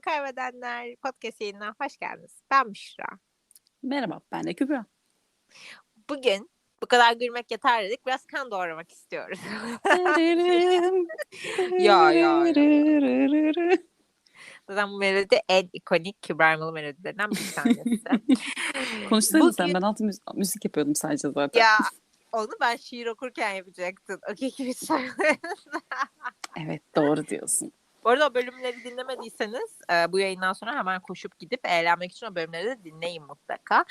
Kaybedenler podcast yayınına hoş geldiniz. Ben Müşra. Merhaba, ben de Kübra. Bugün bu kadar gülmek yeter dedik. Biraz kan doğramak istiyoruz. ya ya. ya. Zaten bu melodi en ikonik Kübra Elmalı melodilerinden bir tanesi. Konuşsana Bugün- sen, ben altı müzik, müzik yapıyordum sadece zaten. ya onu ben şiir okurken yapacaktın. Okey gibi Evet, doğru diyorsun. Bu arada o bölümleri dinlemediyseniz e, bu yayından sonra hemen koşup gidip eğlenmek için o bölümleri de dinleyin mutlaka.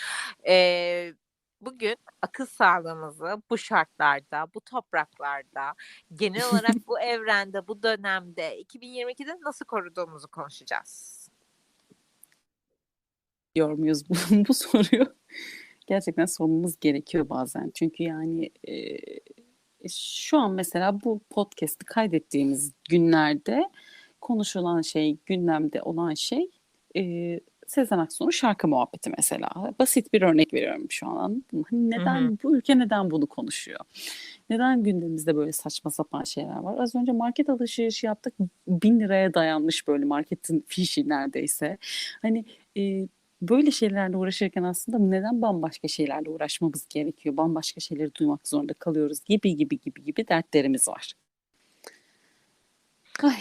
E, bugün akıl sağlığımızı bu şartlarda, bu topraklarda, genel olarak bu evrende, bu dönemde 2022'de nasıl koruduğumuzu konuşacağız. Diyor muyuz bu, bu soruyu? Gerçekten sormamız gerekiyor bazen. Çünkü yani e, şu an mesela bu podcast'i kaydettiğimiz günlerde konuşulan şey, gündemde olan şey e, Sezen Aksu'nun şarkı muhabbeti mesela. Basit bir örnek veriyorum şu an. Hani neden, Hı bu ülke neden bunu konuşuyor? Neden gündemimizde böyle saçma sapan şeyler var? Az önce market alışverişi yaptık. Bin liraya dayanmış böyle marketin fişi neredeyse. Hani e, böyle şeylerle uğraşırken aslında neden bambaşka şeylerle uğraşmamız gerekiyor? Bambaşka şeyleri duymak zorunda kalıyoruz gibi gibi gibi gibi dertlerimiz var. Ay,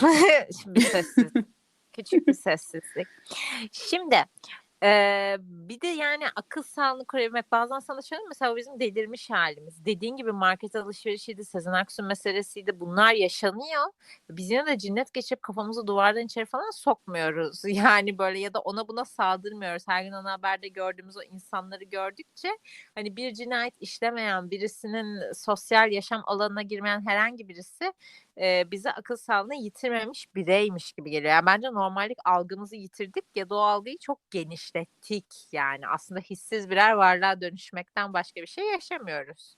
Şimdi sessiz. Küçük bir sessizlik. Şimdi eee, bir de yani akıl sağlığını koruyabilmek bazen sana şöyle mesela bizim delirmiş halimiz. Dediğin gibi market alışverişiydi, Sezen Aksu meselesiydi bunlar yaşanıyor. Biz yine de cinnet geçirip kafamızı duvardan içeri falan sokmuyoruz. Yani böyle ya da ona buna saldırmıyoruz. Her gün ana haberde gördüğümüz o insanları gördükçe hani bir cinayet işlemeyen birisinin sosyal yaşam alanına girmeyen herhangi birisi e, bize akıl sağlığını yitirmemiş bireymiş gibi geliyor. Yani bence normallik algımızı yitirdik ya da o algıyı çok genişlettik. Yani aslında hissiz birer varlığa dönüşmekten başka bir şey yaşamıyoruz.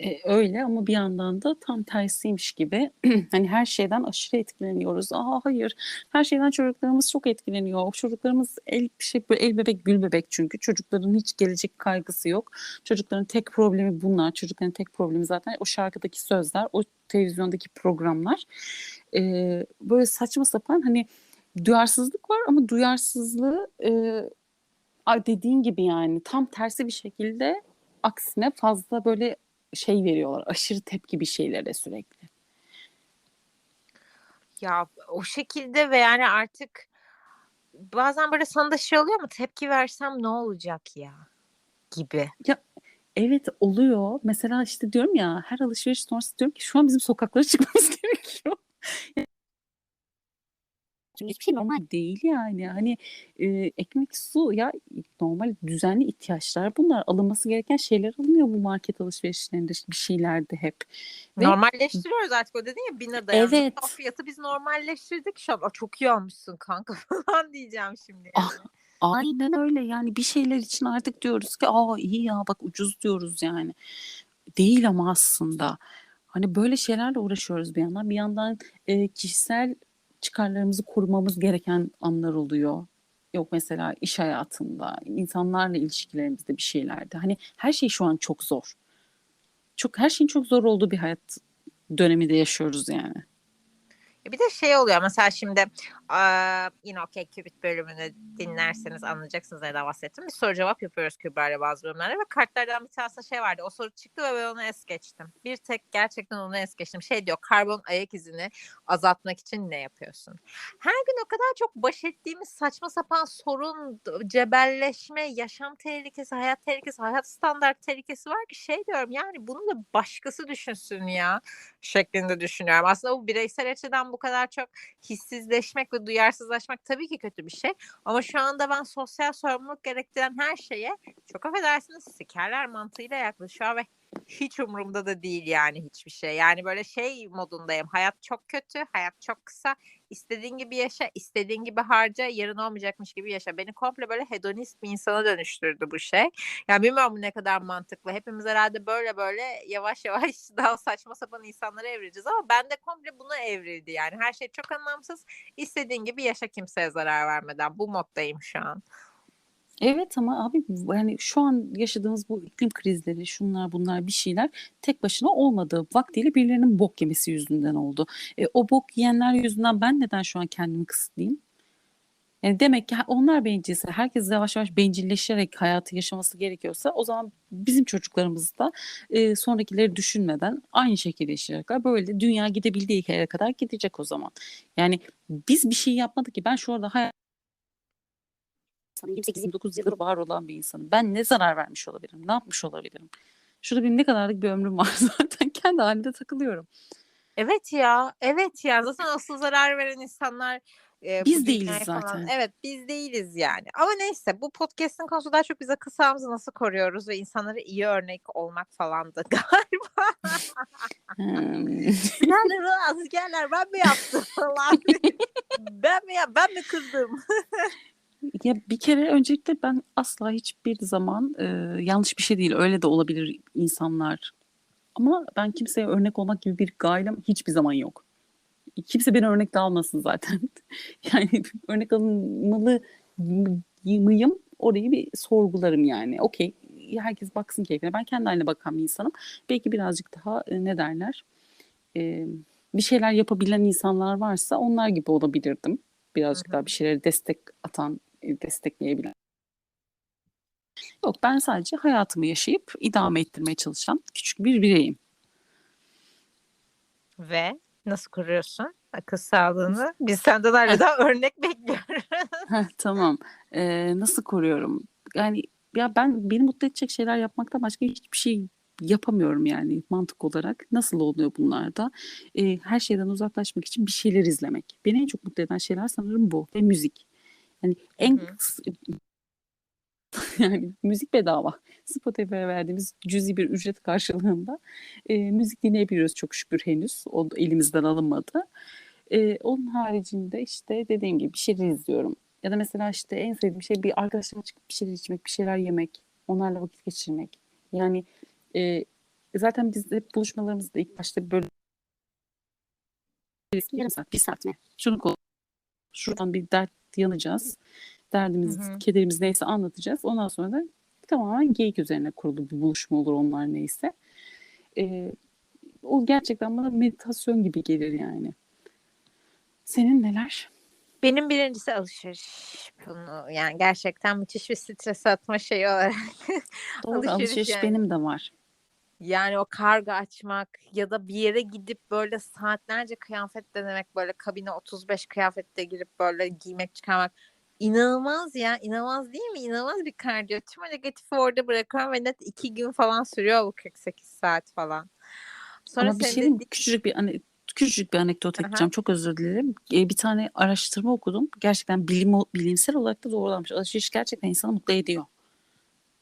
E, öyle ama bir yandan da tam tersiymiş gibi. hani her şeyden aşırı etkileniyoruz. Aa hayır. Her şeyden çocuklarımız çok etkileniyor. Çocuklarımız el şey el bebek gül bebek çünkü çocukların hiç gelecek kaygısı yok. Çocukların tek problemi bunlar. Çocukların tek problemi zaten o şarkıdaki sözler, o televizyondaki programlar. Ee, böyle saçma sapan hani duyarsızlık var ama duyarsızlığı e, dediğin gibi yani tam tersi bir şekilde aksine fazla böyle şey veriyorlar. Aşırı tepki bir şeylere sürekli. Ya o şekilde ve yani artık bazen böyle sana da şey oluyor mu tepki versem ne olacak ya gibi. Evet oluyor. Mesela işte diyorum ya her alışveriş sonrası diyorum ki şu an bizim sokaklara çıkmamız gerekiyor. Çünkü hiçbir şey normal değil yani. Hani e, ekmek, su ya normal düzenli ihtiyaçlar bunlar. Alınması gereken şeyler alınıyor bu market alışverişlerinde bir şeylerde hep. Ve- Normalleştiriyoruz artık o dedin ya bin lira dayandı. Evet. O fiyatı biz normalleştirdik şu an. Aa, Çok iyi almışsın kanka falan diyeceğim şimdi. Ah, Aynen öyle yani bir şeyler için artık diyoruz ki aa iyi ya bak ucuz diyoruz yani. Değil ama aslında. Hani böyle şeylerle uğraşıyoruz bir yandan. Bir yandan e, kişisel çıkarlarımızı korumamız gereken anlar oluyor. Yok mesela iş hayatında, insanlarla ilişkilerimizde bir şeylerde. Hani her şey şu an çok zor. Çok her şeyin çok zor olduğu bir hayat döneminde yaşıyoruz yani. Ya Bir de şey oluyor mesela şimdi aa, yine Okey Cupid bölümünü dinlerseniz anlayacaksınız neden bahsettim. Bir soru cevap yapıyoruz Kübra'yla bazı bölümlerde ve kartlardan bir tanesinde şey vardı. O soru çıktı ve ben onu es geçtim. Bir tek gerçekten onu es geçtim. Şey diyor karbon ayak izini azaltmak için ne yapıyorsun? Her gün o kadar çok baş ettiğimiz saçma sapan sorun, cebelleşme, yaşam tehlikesi, hayat tehlikesi, hayat standart tehlikesi var ki şey diyorum yani bunu da başkası düşünsün ya şeklinde düşünüyorum. Aslında bu bireysel açıdan bu kadar çok hissizleşmek ve duyarsızlaşmak tabii ki kötü bir şey. Ama şu anda ben sosyal sorumluluk gerektiren her şeye çok affedersiniz sikerler mantığıyla yaklaşıyor ve hiç umurumda da değil yani hiçbir şey. Yani böyle şey modundayım. Hayat çok kötü, hayat çok kısa. İstediğin gibi yaşa, istediğin gibi harca, yarın olmayacakmış gibi yaşa. Beni komple böyle hedonist bir insana dönüştürdü bu şey. Yani bilmiyorum bu ne kadar mantıklı. Hepimiz herhalde böyle böyle yavaş yavaş daha saçma sapan insanlara evrileceğiz ama ben de komple buna evrildi yani. Her şey çok anlamsız. İstediğin gibi yaşa kimseye zarar vermeden. Bu moddayım şu an. Evet ama abi yani şu an yaşadığımız bu iklim krizleri, şunlar bunlar bir şeyler tek başına olmadı. Vaktiyle birilerinin bok yemesi yüzünden oldu. E, o bok yiyenler yüzünden ben neden şu an kendimi kısıtlayayım? Yani demek ki onlar bencilse, herkes yavaş yavaş bencilleşerek hayatı yaşaması gerekiyorsa o zaman bizim çocuklarımız da e, sonrakileri düşünmeden aynı şekilde yaşayacaklar. Böyle dünya gidebildiği yere kadar gidecek o zaman. Yani biz bir şey yapmadık ki ben şu anda hayat 28-29 yıldır var olan bir insanım. Ben ne zarar vermiş olabilirim? Ne yapmış olabilirim? Şurada benim ne kadarlık bir ömrüm var zaten. Kendi halimde takılıyorum. Evet ya, evet ya. Zaten asıl zarar veren insanlar e, bu Biz değiliz falan. zaten. Evet, biz değiliz yani. Ama neyse bu podcast'in konusu daha çok bize kısamızı nasıl koruyoruz ve insanlara iyi örnek olmak falandı galiba. Hmm. Silahları askerler ben mi yaptım falan. ben mi ben mi kızdım? Ya bir kere öncelikle ben asla hiçbir zaman e, yanlış bir şey değil. Öyle de olabilir insanlar. Ama ben kimseye örnek olmak gibi bir gailem hiçbir zaman yok. Kimse beni örnek de almasın zaten. yani örnek alınmalı mıyım orayı bir sorgularım yani. Okey herkes baksın keyfine. Ben kendi haline bakan bir insanım. Belki birazcık daha e, ne derler e, bir şeyler yapabilen insanlar varsa onlar gibi olabilirdim. Birazcık Hı hı. daha bir şeyleri destek atan, destekleyebilen. Yok ben sadece hayatımı yaşayıp idame ettirmeye çalışan küçük bir bireyim. Ve nasıl kuruyorsun akıl sağlığını? Biz senden hala daha örnek bekliyoruz. Tamam. Ee, nasıl koruyorum? Yani ya ben beni mutlu edecek şeyler yapmaktan başka hiçbir şey yapamıyorum yani mantık olarak. Nasıl oluyor bunlar da? Ee, her şeyden uzaklaşmak için bir şeyler izlemek. Beni en çok mutlu eden şeyler sanırım bu ve müzik. Yani en yani müzik bedava. Spotify'a verdiğimiz cüzi bir ücret karşılığında e, müzik dinleyebiliyoruz çok şükür henüz. O elimizden alınmadı. E, onun haricinde işte dediğim gibi bir şeyler izliyorum. Ya da mesela işte en sevdiğim şey bir arkadaşlarımla çıkıp bir şeyler içmek, bir şeyler yemek, onlarla vakit geçirmek. Yani e, zaten biz hep buluşmalarımızda ilk başta böyle yarım saat, bir saat mi? Şunu kol, şuradan bir dert yanacağız. Derdimiz, Hı hı. kederimiz neyse anlatacağız. Ondan sonra da tamamen geyik üzerine kurulu bir buluşma olur onlar neyse. E, o gerçekten bana meditasyon gibi gelir yani. Senin neler? Benim birincisi alışveriş. Bunu yani gerçekten müthiş bir stres atma şeyi olarak. Doğru Alışveriş alışveriş yani. benim de var. Yani o kargo açmak ya da bir yere gidip böyle saatlerce kıyafet denemek böyle kabine 35 kıyafette girip böyle giymek çıkarmak inanılmaz ya inanılmaz değil mi? İnanılmaz bir kardiyo. Tüm negatifi orada bırakıyorum ve net iki gün falan sürüyor bu 48 saat falan. Sonra Ama bir şey dediğin- küçücük bir ane- küçücük bir anekdot Aha. ekleyeceğim. Çok özür dilerim. E, bir tane araştırma okudum. Gerçekten bilim bilimsel olarak da doğrulanmış. Alışveriş gerçekten insanı mutlu ediyor.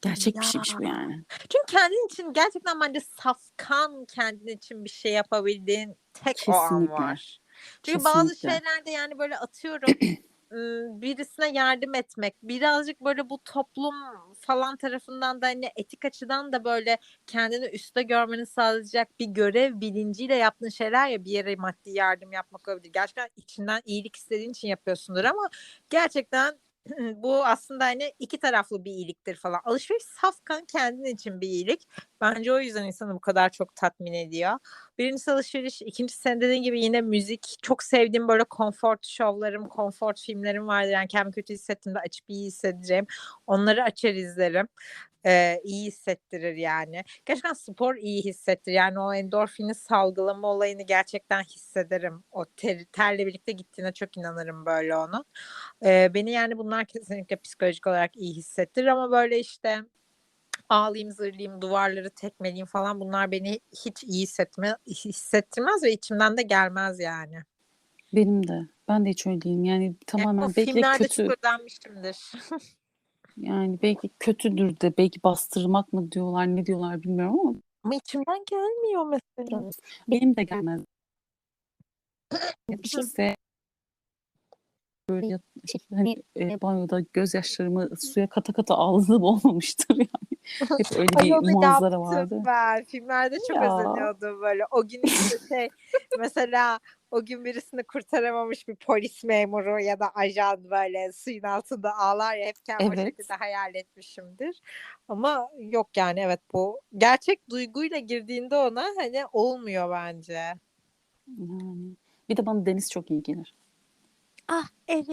Gerçek bir şeymiş bu Ya. yani. Çünkü kendin için gerçekten bence safkan kendin için bir şey yapabildiğin tek o an Kesinlikle. var. Çünkü bazı Kesinlikle. şeylerde yani böyle atıyorum ım, birisine yardım etmek birazcık böyle bu toplum falan tarafından da hani etik açıdan da böyle kendini üstte görmeni sağlayacak bir görev bilinciyle yaptığın şeyler ya bir yere maddi yardım yapmak olabilir. Gerçekten içinden iyilik istediğin için yapıyorsundur ama gerçekten bu aslında hani iki taraflı bir iyiliktir falan. Alışveriş safkan kendin için bir iyilik. Bence o yüzden insanı bu kadar çok tatmin ediyor. Birincisi alışveriş, ikincisi senin dediğin gibi yine müzik. Çok sevdiğim böyle konfort şovlarım, konfort filmlerim vardır. Yani kendimi kötü hissettiğimde açıp iyi hissedeceğim. Onları açar izlerim. Ee, iyi hissettirir yani. Gerçekten spor iyi hissettirir. Yani o endorfini salgılama olayını gerçekten hissederim. O ter, terle birlikte gittiğine çok inanırım böyle onun. Ee, beni yani bunlar kesinlikle psikolojik olarak iyi hissettirir ama böyle işte ağlayayım, zırlayayım, duvarları tekmeleyeyim falan bunlar beni hiç iyi hissetme, hissettirmez ve içimden de gelmez yani. Benim de. Ben de hiç öyle değilim. Yani tamamen o belki de filmlerde kötü çok özenmişimdir. yani belki kötüdür de belki bastırmak mı diyorlar ne diyorlar bilmiyorum ama Ama içimden gelmiyor mesela. benim de gelmez. Kimse böyle yat- şey, hani e, banyoda gözyaşlarımı suya kata kata ağladığım olmamıştır yani. Hep öyle bir manzara vardı. ben. Filmlerde çok Ya. özeniyordum böyle. O gün işte şey mesela o gün birisini kurtaramamış bir polis memuru ya da ajan böyle suyun altında ağlar ya hep kendimi o Evet. şekilde hayal etmişimdir. Ama yok yani evet bu gerçek duyguyla girdiğinde ona hani olmuyor bence. Yani. Bir de bana deniz çok iyi gelir. Ah evet.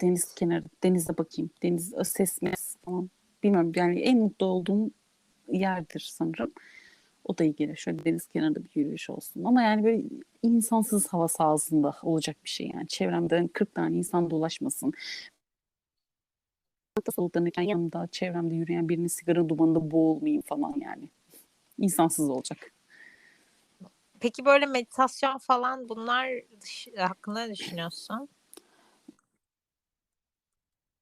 Deniz kenarı, denize bakayım. Deniz ses mes falan. Bilmiyorum yani en mutlu olduğum yerdir sanırım. O da iyi gelir. Şöyle deniz kenarında bir yürüyüş olsun. Ama yani böyle insansız hava sahasında olacak bir şey yani. Çevremde 40 tane insan dolaşmasın. Soluklanırken yanımda çevremde yürüyen birinin sigara dumanında boğulmayayım falan yani. İnsansız olacak. Peki böyle meditasyon falan bunlar hakkında ne düşünüyorsun?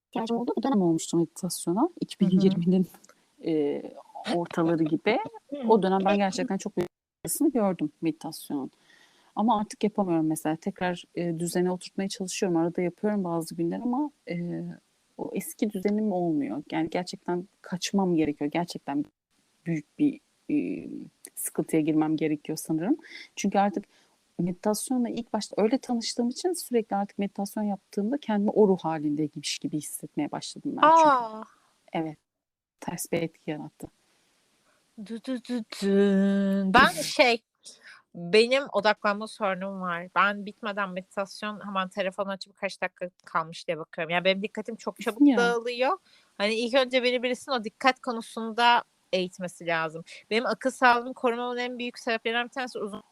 ihtiyacım oldu. Bu dönem olmuştu meditasyona. 2020'nin e, ortaları gibi. O dönem ben gerçekten çok büyük gördüm meditasyonun. Ama artık yapamıyorum mesela. Tekrar e, düzene oturtmaya çalışıyorum. Arada yapıyorum bazı günler ama e, o eski düzenim olmuyor. Yani gerçekten kaçmam gerekiyor. Gerçekten büyük bir e, sıkıntıya girmem gerekiyor sanırım. Çünkü artık meditasyonla ilk başta öyle tanıştığım için sürekli artık meditasyon yaptığımda kendimi o ruh halindeymiş gibi hissetmeye başladım ben. Çünkü Aa. evet ters bir etki yarattı. Ben şey benim odaklanma sorunum var. Ben bitmeden meditasyon hemen telefonu açıp kaç dakika kalmış diye bakıyorum. Yani benim dikkatim çok çabuk Ya. dağılıyor. Hani ilk önce beni birisinin o dikkat konusunda eğitmesi lazım. Benim akıl sağlığımı korumamın en büyük sebeplerinden bir tanesi uzun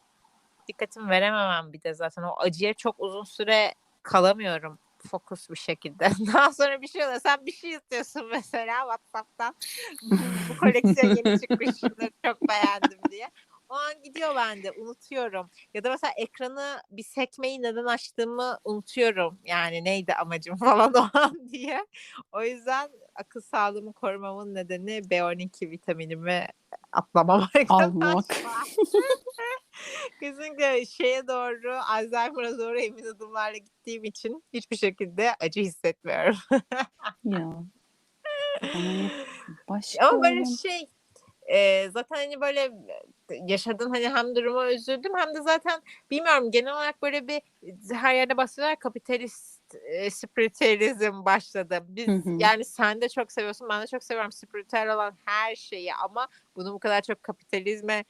dikkatimi verememem bir de zaten. O acıya çok uzun süre kalamıyorum fokus bir şekilde. Daha sonra bir şey oluyor. Sen bir şey istiyorsun mesela WhatsApp'tan. Bu koleksiyon yeni çıkmış. Şunları çok beğendim diye. O an gidiyor bende. Unutuyorum. Ya da mesela ekranı bir sekmeyi neden açtığımı unutuyorum. Yani neydi amacım falan o an diye. O yüzden akıl sağlığımı korumamın nedeni B12 vitaminimi atlamam Almamak. Kesinlikle şeye doğru, Alzheimer'a doğru emin adımlarla gittiğim için hiçbir şekilde acı hissetmiyorum. Ya. Başka Ama böyle şey e, zaten hani böyle yaşadığın hani hem duruma üzüldüm hem de zaten bilmiyorum genel olarak böyle bir her yerde bahsediyorlar kapitalist e, spiritüalizm başladı. Biz Hı hı. yani sen de çok seviyorsun ben de çok seviyorum spiritüel olan her şeyi ama bunu bu kadar çok kapitalizme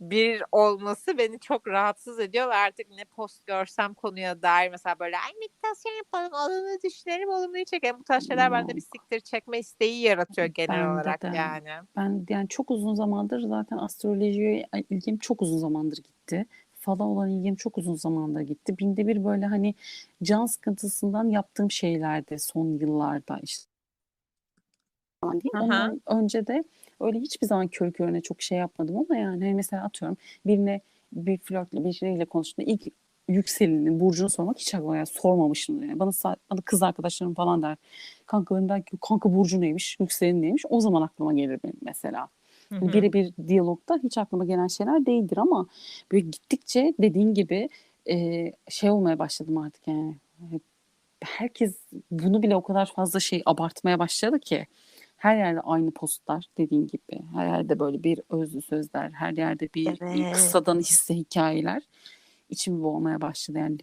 bir olması beni çok rahatsız ediyor ve artık ne post görsem konuya dair mesela böyle ay meditasyon yapalım olumlu düşünelim olumluyu çekelim bu tarz şeyler bende bir siktir çekme isteği yaratıyor genel Bende olarak de. yani. Ben yani çok uzun zamandır zaten astrolojiye ilgim çok uzun zamandır gitti. Fala olan ilgim çok uzun zamandır gitti. Binde bir böyle hani can sıkıntısından yaptığım şeylerdi son yıllarda işte. Falan değil. Ondan önce de öyle hiçbir zaman kör körüne çok şey yapmadım ama yani hani mesela atıyorum birine bir flörtle biriyle konuştuğunda ilk yükseleni, burcunu sormak hiç aklıma yani sormamışım. Yani. Bana, bana kız arkadaşlarım falan der. Kankalarım der ki kanka burcu neymiş, yükselen neymiş? O zaman aklıma gelir benim mesela. Birebir diyalogda hiç aklıma gelen şeyler değildir ama böyle gittikçe dediğin gibi e, şey olmaya başladım artık yani. Herkes bunu bile o kadar fazla şey abartmaya başladı ki. Her yerde aynı postlar dediğin gibi. Her yerde böyle bir özlü sözler, her yerde bir Evet. kısadan hisse hikayeler. İçimi boğmaya başladı yani.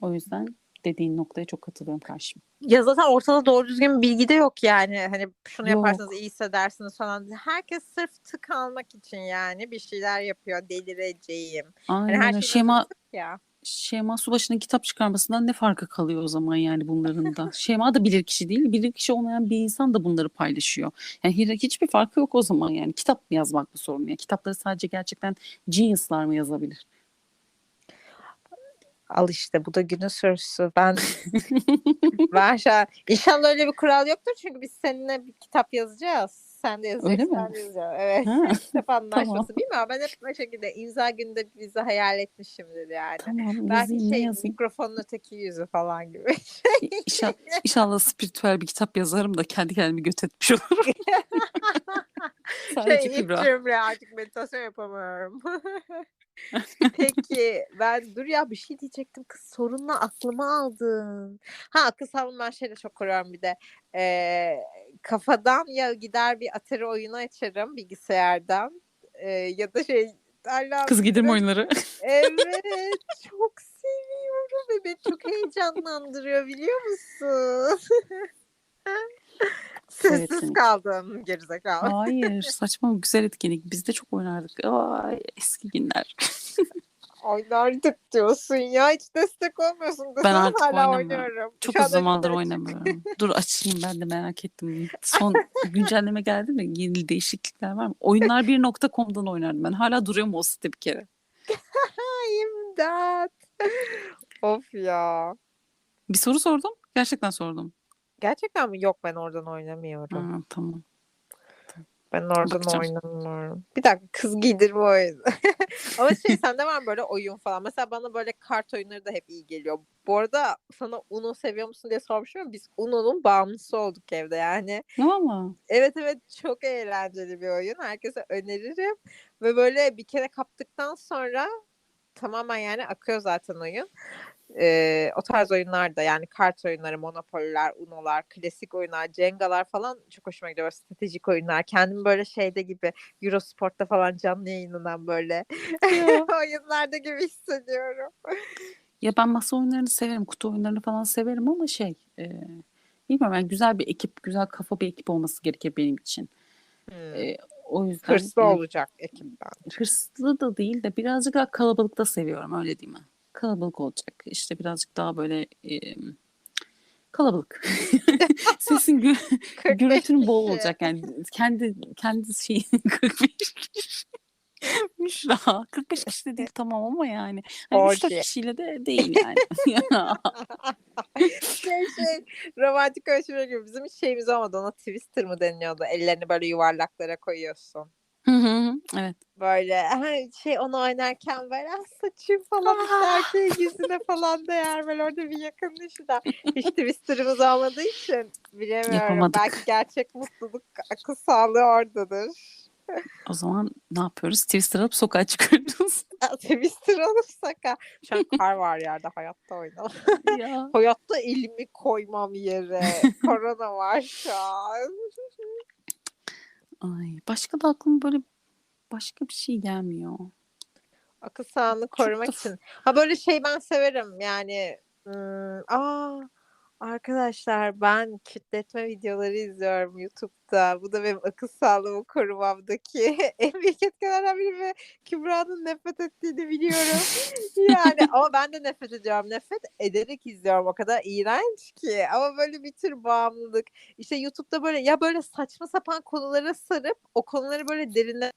O yüzden dediğin noktaya çok katılıyorum karşıma. Ya zaten ortada doğru düzgün bilgi de yok yani. Hani şunu Yok. yaparsanız iyi hissedersiniz falan. Herkes sırf tık almak için yani bir şeyler yapıyor. Delireceğim. Hani Aynen her öyle. şey Şema, ya. Şema Subaşı'nın kitap çıkarmasından ne farkı kalıyor o zaman yani bunların da? Şema da bilir kişi değil, bilir kişi olmayan bir insan da bunları paylaşıyor. Yani hi- hiçbir farkı yok o zaman yani. Kitap mı yazmakla sorun ya? Kitapları sadece gerçekten genius'lar mı yazabilir? Al işte bu da günün sorusu. Ben ben şu an- İnşallah öyle bir kural yoktur çünkü biz seninle bir kitap yazacağız. Sen de yazacaksın. Ben de yazacağım. Evet. Ha, kitap anlaşması. Bilmiyorum ben hep bu şekilde imza günde bizi hayal etmişimdir yani. tamam Belki şey yazayım? mikrofonun öteki yüzü falan gibi. İnşallah, inşallah spiritüel bir kitap yazarım da kendi kendimi göt etmiş olurum. Sadece şey ilk Kübra. cümle artık meditasyon yapamıyorum. Peki ben dur ya bir şey diyecektim kız sorunla aklıma aldın. Ha akıl sağlığımı ben şeyle çok koruyorum bir de. Ee, kafadan ya gider bir Atari oyunu açarım bilgisayardan. Ee, ya da şey Allah'ım Kız gidirme oyunları. Evet çok seviyorum. ve beni çok heyecanlandırıyor biliyor musun? Sessiz kaldım gerizekalı. Hayır saçma güzel etkinlik. Biz de çok oynardık. Ay eski günler. Oynardık diyorsun ya hiç destek olmuyorsun. Ben artık hala oynamıyorum. oynuyorum. Çok uzun zamandır oynamıyorum. Dur açayım ben de merak ettim. Son güncelleme geldi mi? Yeni değişiklikler var mı? Oyunlar 1.com'dan oynardım ben. Hala duruyorum o site bir kere. İmdat. of ya. Bir soru sordum. Gerçekten sordum. Gerçekten mi? Yok ben oradan oynamıyorum. Ha, tamam. Ben oradan Bakacağım. oynamıyorum. Bir dakika kız giydirme oyunu. Ama şey sende var mı böyle oyun falan? Mesela bana böyle kart oyunları da hep iyi geliyor. Bu arada sana Uno seviyor musun diye sormuşum ama biz Uno'nun bağımlısı olduk evde yani. Ne ama? Evet evet çok eğlenceli bir oyun. Herkese öneririm. Ve böyle bir kere kaptıktan sonra tamamen yani akıyor zaten oyun. Ee, o tarz oyunlar da yani kart oyunları, Monopoly'ler, Uno'lar, klasik oyunlar, Cenga'lar falan çok hoşuma gidiyor. Stratejik oyunlar. Kendimi böyle şeyde gibi Eurosport'ta falan canlı yayınlanan böyle oyunlarda gibi hissediyorum. Ya ben masa oyunlarını severim. Kutu oyunlarını falan severim ama şey e, bilmiyorum yani güzel bir ekip, güzel kafa bir ekip olması gerekir benim için. Hmm. E, o yüzden Hırslı e, olacak ekipten. hırslı da değil de birazcık daha kalabalık da seviyorum öyle diyeyim mi? Kalabalık olacak. İşte birazcık daha böyle e, kalabalık. Sesin gü- 45 gürültünün bol olacak yani kendi kendi şeyin 45 kişi. Müşra 45 kişi de değil tamam ama yani hani 3-4 Orji. kişiyle de değil yani. şey şey romantik ölçüme gibi bizim şeyimiz olmadı ona twister mı deniliyordu ellerini böyle yuvarlaklara koyuyorsun Hı hı, evet. böyle ha, şey onu oynarken böyle "Ah, saçım falan işte erkeğin yüzüne falan değer böyle orada bir yakın da hiç twister'ımız olmadığı için bilemiyorum Yapamadık. belki gerçek mutluluk akıl sağlığı oradadır O zaman ne yapıyoruz? Twister alıp sokağa çıkıyoruz. Twister olursak ha. şu an kar var yerde hayatta oynamam ya. hayatta elimi koymam yere korona var şu an Ay, başka da aklıma böyle başka bir şey gelmiyor. Akıl sağlığını korumak da f- için. Ha böyle şey ben severim yani. ım, aa arkadaşlar ben kütletme videoları izliyorum YouTube'da. Bu da benim akıl sağlığımı korumamdaki en büyük etkenlerden biri ve Kübra'nın nefret ettiğini biliyorum. yani ama ben de nefret ediyorum. Nefret ederek izliyorum. O kadar iğrenç ki. Ama böyle bir tür bağımlılık. İşte YouTube'da böyle ya böyle saçma sapan konulara sarıp o konuları böyle derinle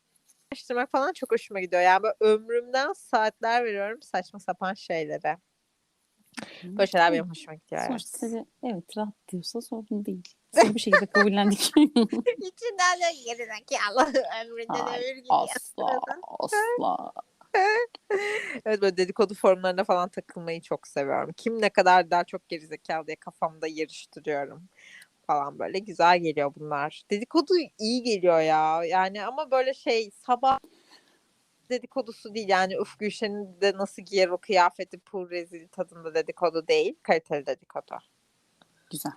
araştırmak falan çok hoşuma gidiyor. Yani böyle ömrümden saatler veriyorum saçma sapan şeylere. Böyle şeyler benim hoşuma gidiyor. Evet. Sonuçta size evet rahat diyorsa sorun değil. Seni bir şekilde kabullendik. İçinden de gerizekalı ömründen Ay, ömür gidiyor. asla asla. Evet böyle dedikodu forumlarına falan takılmayı çok seviyorum. Kim ne kadar daha çok gerizekalı diye kafamda yarıştırıyorum falan böyle güzel geliyor bunlar. Dedikodu iyi geliyor ya. Yani ama böyle şey sabah dedikodusu değil yani Uf Gülşen'in de nasıl giyer o kıyafeti pur rezil tadında dedikodu değil. Kaliteli dedikodu. Güzel.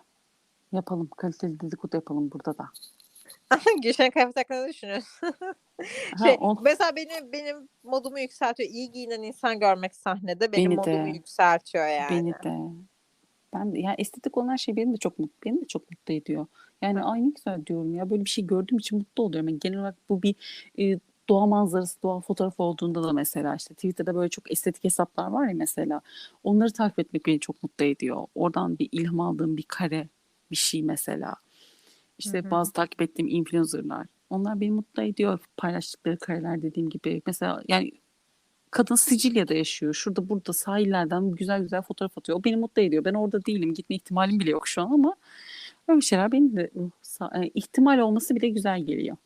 Yapalım. Kaliteli dedikodu yapalım burada da. Gülşen'in kıyafeti hakkında ne düşünüyorsun? Ha, şey, o- Mesela benim benim modumu yükseltiyor. İyi giyinen insan görmek sahnede benim Beni modumu de. yükseltiyor yani. Beni de. Ben de, yani estetik olan şey beni de çok mutlu, beni de çok mutlu ediyor. Yani ay ne güzel diyorum ya böyle bir şey gördüğüm için mutlu oluyorum. Yani genel olarak bu bir e, doğa manzarası, doğa fotoğrafı olduğunda da mesela işte Twitter'da böyle çok estetik hesaplar var ya mesela. Onları takip etmek beni çok mutlu ediyor. Oradan bir ilham aldığım bir kare bir şey mesela. İşte Hı hı. bazı takip ettiğim influencerlar. Onlar beni mutlu ediyor. Paylaştıkları kareler dediğim gibi. Mesela yani kadın Sicilya'da yaşıyor. Şurada burada sahillerden güzel güzel fotoğraf atıyor. O beni mutlu ediyor. Ben orada değilim. Gitme ihtimalim bile yok şu an ama öyle şeyler beni de uh, e, ihtimal olması bile güzel geliyor.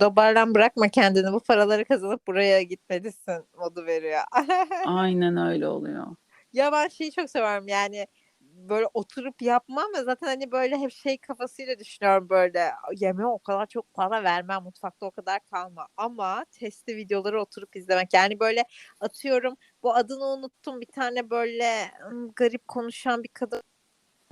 Dobarlan bırakma kendini bu paraları kazanıp buraya gitmelisin modu veriyor. Aynen öyle oluyor. ya ben şeyi çok seviyorum yani böyle oturup yapmam ve zaten hani böyle hep şey kafasıyla düşünüyorum böyle yemeğe o kadar çok para vermem mutfakta o kadar kalma ama testi videoları oturup izlemek yani böyle atıyorum bu adını unuttum bir tane böyle garip konuşan bir kadın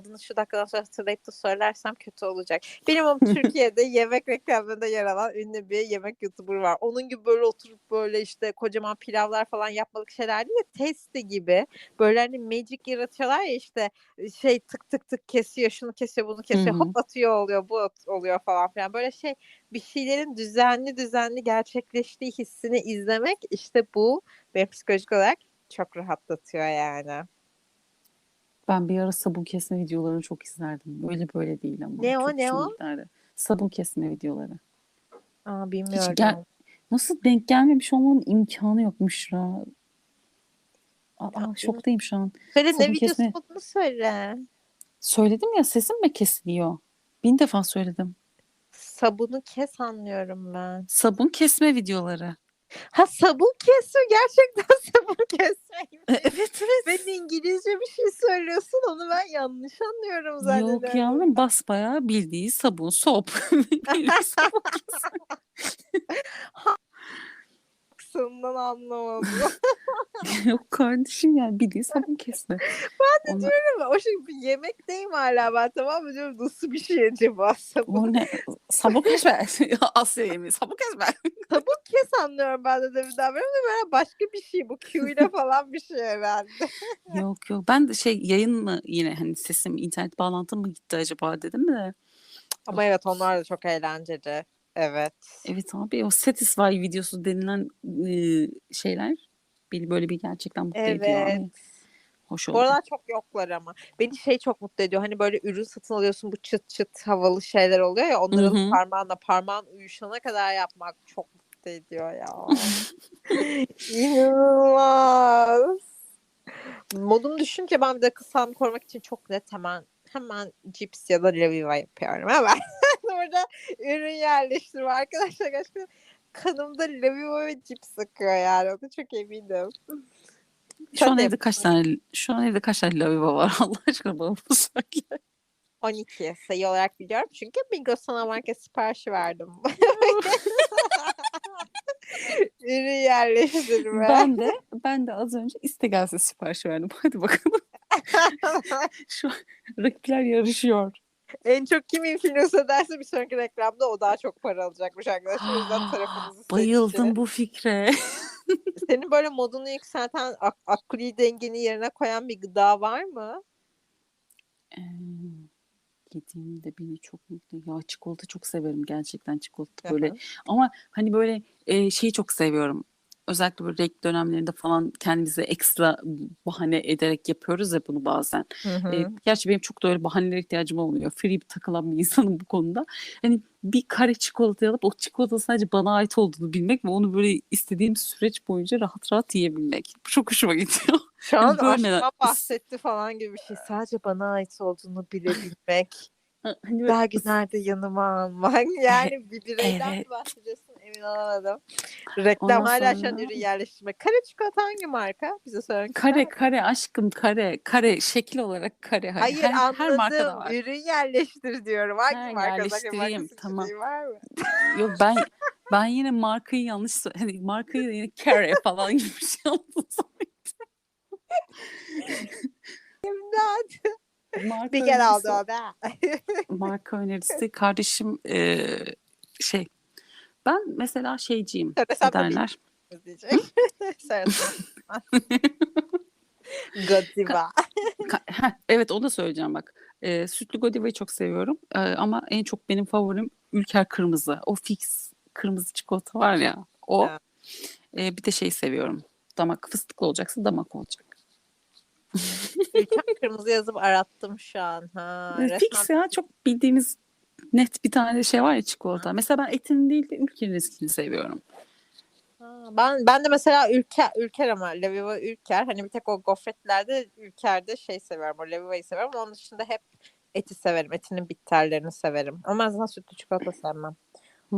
adını şu dakikadan sonra hatırlayıp da söylersem kötü olacak. Benim o Türkiye'de yemek reklamlarında yer alan ünlü bir yemek YouTuber var. Onun gibi böyle oturup böyle işte kocaman pilavlar falan yapmalık şeyler değil de testi gibi böyle hani magic yaratıyorlar ya işte şey tık tık tık kesiyor şunu kesiyor bunu kesiyor hop atıyor oluyor bu oluyor falan filan böyle şey bir şeylerin düzenli düzenli gerçekleştiği hissini izlemek işte bu benim psikolojik olarak çok rahatlatıyor yani. Ben bir ara sabun kesme videolarını çok izlerdim. Öyle böyle değil ama. Ne o, Çok ne o? giderdi. Sabun kesme videoları. Aa bilmiyorum. gel- Nasıl denk gelmemiş olmanın imkanı yok Müşra. Aa, şoktayım şu an. Söyle ne videosu kesme- olduğunu söyle. Söyledim ya sesim mi kesiliyor? Bin defa söyledim. Sabunu kes anlıyorum ben. Sabun kesme videoları. Ha sabun kesiyor gerçekten sabun kesmeyi. E, evet evet. Ben İngilizce bir şey söylüyorsun onu ben yanlış anlıyorum zannediyorum. Yok yavrum basbayağı bildiği sabun, sop. Sabun kesme. Aksından anlamadım. Yok kardeşim yani bildiği sabun kesme. Ben de Değil mi? O şey bir yemekteyim hala ben tamam mı diyorum nasıl bir şey acaba sabun? O ne? Sabun kesme. Asya yemeği sabun kesme. Sabun kes anlıyorum ben de deminden beri ama böyle başka bir şey bu Q ile falan bir şey herhalde. Yok yok ben de şey yayın mı yine hani sesim internet bağlantım mı gitti acaba dedim de. Ama evet onlar da çok eğlenceli. Evet. Evet abi o Satisfy videosu denilen e, şeyler beni böyle bir gerçekten mutlu ediyor Evet. abi. Hoş Bu oldu. aralar çok yoklar ama. Beni şey çok mutlu ediyor. Hani böyle ürün satın alıyorsun bu çıt çıt havalı şeyler oluyor ya. Onları alıp Hı hı. parmağınla parmağın uyuşana kadar yapmak çok mutlu ediyor ya. İnanılmaz. Modumu düşünce ben bir de kısam korumak için çok net hemen hemen cips ya da Leviva yapıyorum. Hemen burada ürün yerleştirme. Arkadaşlar gerçekten kanımda Leviva ve cips akıyor yani. Ona çok eminim. Şu an evde kaç tane şu an evde kaç tane lavabo var Allah aşkına bana bunu söyle. 12 sayı olarak biliyorum. Çünkü Migros Sana Market siparişi verdim. Ürün yerleştirme. Ben de ben de az önce iste gelse sipariş verdim. Hadi bakalım. Şu an rakipler yarışıyor. En çok kim influence ederse bir sonraki reklamda o daha çok para alacakmış arkadaşlar. O yüzden tarafınızı Bayıldım bu fikre. Senin böyle modunu yükselten ak- akli dengeni yerine koyan bir gıda var mı? Ee, yediğimde beni çok mutlu. Ya çikolata çok severim gerçekten çikolata böyle. Ama hani böyle e, şeyi çok seviyorum. Özellikle böyle renk dönemlerinde falan kendimize ekstra bahane ederek yapıyoruz ya bunu bazen. Hı hı. E, gerçi benim çok da öyle bahanelere ihtiyacım olmuyor. Free bir takılan bir insanım bu konuda. Hani bir kare çikolata alıp o çikolata sadece bana ait olduğunu bilmek ve onu böyle istediğim süreç boyunca rahat rahat yiyebilmek. Bu çok hoşuma gidiyor. Şu an bölmeden- aşktan bahsetti falan gibi bir şey. Sadece bana ait olduğunu bilebilmek. Hani böyle Daha günlerde yanıma almak. Yani bir bireyden Evet. bahsediyorsun emin olamadım. Reklam Ondan hala sonra- ürün yerleştirme. Kare çikolata hangi marka? Bize ister Kare kare aşkım kare kare şekil olarak kare. Hani Hayır her, anladım. her markada var. Ürün yerleştir diyorum. Hangi Ha, marka? yerleştireyim, tamam. seçeneği var mı? Yok ben ben yine markayı yanlış hani markayı yine kare falan gibi bir şey yaptım. İmdat. Marka Bir kere aldı o da. marka önerisi kardeşim e, şey ben mesela şeyciyim ne derler. Söylesem. Godiva. Evet onu da söyleyeceğim bak. E, sütlü Godiva'yı çok seviyorum E, ama en çok benim favorim Ülker Kırmızı. O fix kırmızı çikolata var ya o. Evet. E, bir de şey seviyorum. Damak fıstıklı olacaksa damak olacak. Ülkem kırmızı yazıp arattım şu an. Ha, Fix ya çok bildiğimiz net bir tane şey var ya çikolata. Mesela ben etini değil de ülkenin eskini seviyorum. Ha, Ben ben de mesela Ülker Ülker ama Leviva Ülker hani bir tek o gofretlerde Ülker'de şey seviyorum o Leviva'yı severim onun dışında hep eti severim etinin bitterlerini severim ama zaten sütlü çikolata sevmem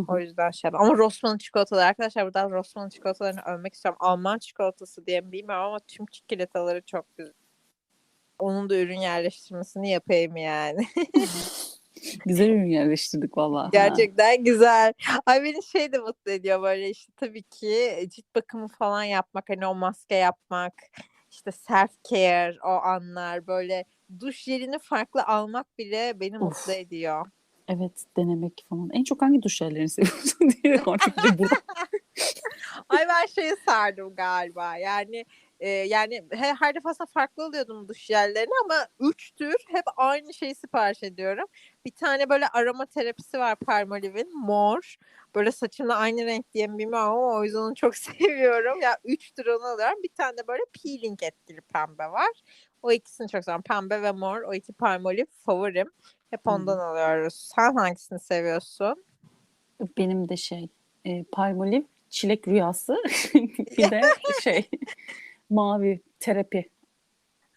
o yüzden şey yapmam. ama Rossmann çikolataları arkadaşlar buradan Rossmann çikolatalarını övmek istiyorum Alman çikolatası diye mi bilmiyorum ama tüm çikolataları çok güzel onun da ürün yerleştirmesini yapayım yani. Güzel ürün yerleştirdik valla. ha. Gerçekten güzel. Ay beni şey de mutlu ediyor böyle işte tabii ki cilt bakımı falan yapmak hani o maske yapmak işte self care o anlar böyle duş jelini farklı almak bile beni Of. mutlu ediyor. Evet denemek falan. En çok hangi duş jellerini seviyorsun diye artık burada. Ay ben şeye sardım galiba. Yani e, yani he- her defasında farklı alıyordum duş jellerini ama üç tür hep aynı şeyi sipariş ediyorum. Bir tane böyle aroma terapisi var Palmolive'in mor. Böyle saçımla aynı renk diye mi bilmiyorum ama o yüzden onu çok seviyorum. Ya üç tür onu alıyorum. Bir tane de böyle peeling etkili pembe var. O ikisini çok seviyorum. Pembe ve mor. O iki Palmolive favorim. Hep ondan alıyoruz. Sen hangisini seviyorsun? Benim de şey e, Palmolive çilek rüyası bir de şey mavi terapi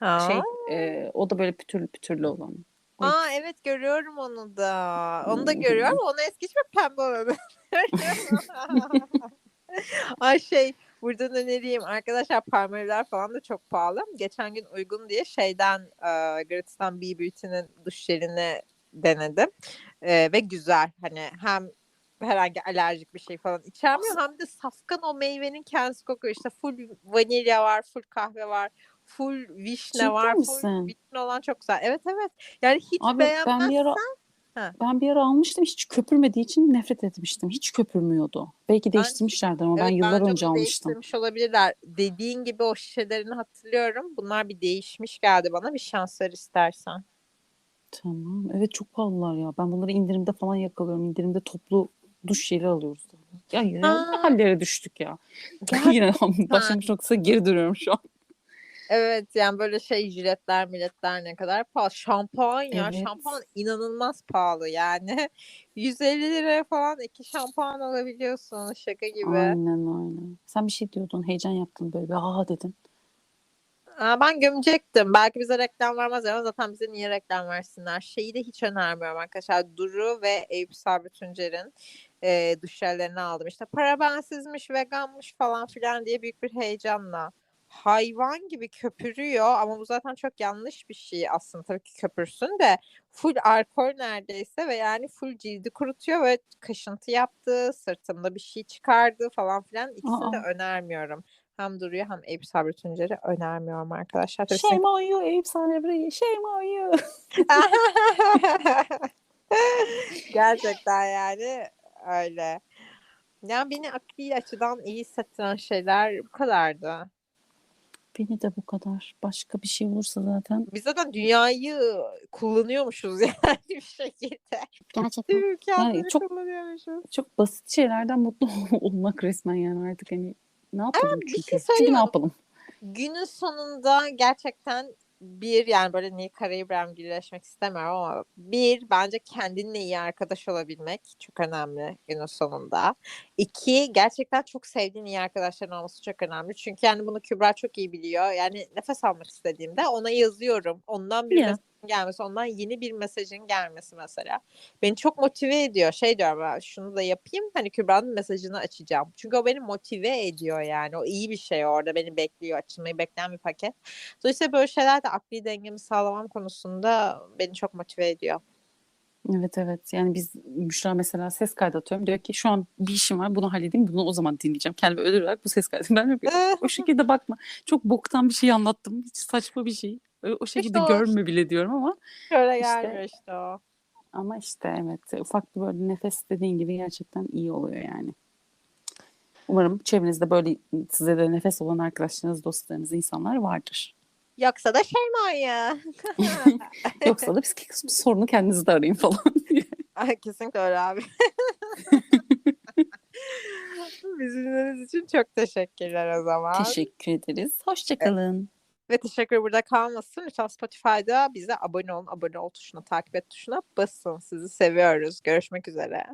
Ha? şey e, o da böyle pütürlü pütürlü olan. Aa evet görüyorum onu da. Onu da hı. görüyorum. Onu es geçme pembe olanı. Ay şey buradan önereyim. Arkadaşlar parmeliler falan da çok pahalı. Geçen gün uygun diye şeyden e, Gratis'ten Bee Beauty'nin duş jelini denedim. E, ve güzel. Hani hem herhangi alerjik bir şey falan içermiyor hem de safkan o meyvenin kendisi kokuyor. İşte full vanilya var, full kahve var, full vişne Ciddi var, misin? full vişne olan çok güzel. Evet evet. Yani hiç Abi beğenmezsen ben bir ara Ha. ben bir ara almıştım hiç köpürmediği için nefret etmiştim. Hiç köpürmüyordu. Belki değiştirmişlerdir ama ben Evet, yıllar bence önce almıştım. değiştirmiş olabilirler. Dediğin gibi o şişelerini hatırlıyorum. Bunlar bir değişmiş geldi bana. Bir şans ver istersen. Tamam. Evet çok pahalılar ya. Ben bunları indirimde falan yakalıyorum. İndirimde toplu duş jeli alıyoruz. Ya yine ne hallere düştük ya. yine başlangıç noktasına geri dönüyorum şu an. Evet yani böyle şey jiletler milletler ne kadar pahalı. Şampuan ya Evet. şampuan inanılmaz pahalı yani. 150 liraya falan iki şampuan alabiliyorsun şaka gibi. Aynen aynen. Sen bir şey diyordun. Heyecan yaptın böyle. Bir aha dedin. Aa, ben gömecektim. Belki bize reklam vermezler ama zaten bize niye reklam versinler? Şeyi de hiç önermiyorum arkadaşlar. Duru ve Eyüp Sabri Tuncer'in e, duş jellerini aldım. İşte parabensizmiş, veganmış falan filan diye büyük bir heyecanla. Hayvan gibi köpürüyor ama bu zaten çok yanlış bir şey aslında tabii ki köpürsün de full alkol neredeyse ve yani full cildi kurutuyor ve kaşıntı yaptı, sırtımda bir şey çıkardı falan filan. İkisini de Aa. önermiyorum. Hem Duru'yu hem Eyüp Sabri Tuncer'i önermiyorum arkadaşlar. Tabii Shame on you Eyüp Sanebri. Shame on you. Gerçekten yani öyle. Yani beni akli açıdan iyi hissettiren şeyler bu kadardı. Beni de bu kadar. Başka bir şey olursa zaten. Biz zaten dünyayı kullanıyormuşuz yani bir şekilde. Gerçekten. Mükemmel çok- kullanıyormuşuz. Çok basit şeylerden mutlu olmak resmen yani artık hani ne yapalım bir çünkü. şey çünkü ne yapalım? Günün sonunda gerçekten bir yani böyle Nil Karaibrahimgilleşmek istemiyorum ama bir bence kendinle iyi arkadaş olabilmek çok önemli günün sonunda. İki gerçekten çok sevdiğin iyi arkadaşların olması çok önemli. Çünkü yani bunu Kübra çok iyi biliyor. Yani nefes almak istediğimde ona yazıyorum. Ondan bir Ya. Gelmesi, ondan yeni bir mesajın gelmesi mesela. Beni çok motive ediyor. Şey diyorum ben şunu da yapayım. Hani Kübra'nın mesajını açacağım. Çünkü o beni motive ediyor yani. O iyi bir şey orada. Beni bekliyor. Açılmayı bekleyen bir paket. Dolayısıyla böyle şeyler de akli dengemi sağlamam konusunda beni çok motive ediyor. Evet evet yani biz Büşra mesela ses kaydı atıyorum diyor ki şu an bir işim var bunu halledeyim bunu o zaman dinleyeceğim kendime ödül olarak bu ses kaydını ben yapıyorum. o şekilde bakma çok boktan bir şey anlattım hiç saçma bir şey o o şekilde o. görme bile diyorum ama Şöyle İşte- gelmiyor işte o. ama işte evet ufak bir böyle nefes dediğin gibi gerçekten iyi oluyor yani. Umarım çevrenizde böyle size de nefes olan arkadaşlarınız, dostlarınız, insanlar vardır. Yoksa da Şeyma'yı. Yoksa da psikik sorunu kendinizde arayın falan diye. Ay, Kesinlikle öyle abi. Bizi dinlediğiniz için çok teşekkürler o zaman. Teşekkür ederiz. Hoşçakalın. Ve teşekkür burada kalmasın. Lütfen Spotify'da bize abone olun. Abone ol tuşuna, takip et tuşuna basın. Sizi seviyoruz. Görüşmek üzere.